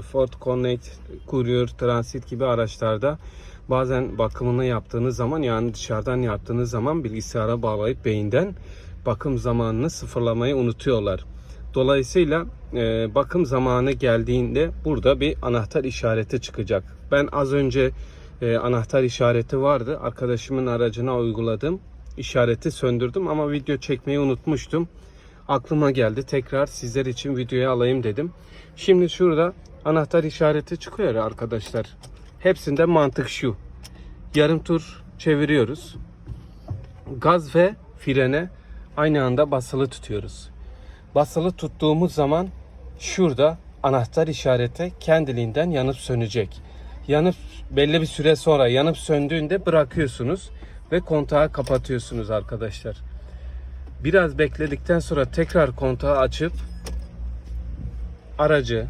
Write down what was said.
Ford Connect, Courier, Transit gibi araçlarda bazen bakımını yaptığınız zaman yani dışarıdan yaptığınız zaman bilgisayara bağlayıp beyinden bakım zamanını sıfırlamayı unutuyorlar. Dolayısıyla e, bakım zamanı geldiğinde burada bir anahtar işareti çıkacak. Ben az önce e, anahtar işareti vardı. Arkadaşımın aracına uyguladım. İşareti söndürdüm ama video çekmeyi unutmuştum. Aklıma geldi. Tekrar sizler için videoya alayım dedim. Şimdi şurada anahtar işareti çıkıyor arkadaşlar. Hepsinde mantık şu. Yarım tur çeviriyoruz. Gaz ve frene aynı anda basılı tutuyoruz. Basılı tuttuğumuz zaman şurada anahtar işareti kendiliğinden yanıp sönecek. Yanıp belli bir süre sonra yanıp söndüğünde bırakıyorsunuz ve kontağı kapatıyorsunuz arkadaşlar. Biraz bekledikten sonra tekrar kontağı açıp aracı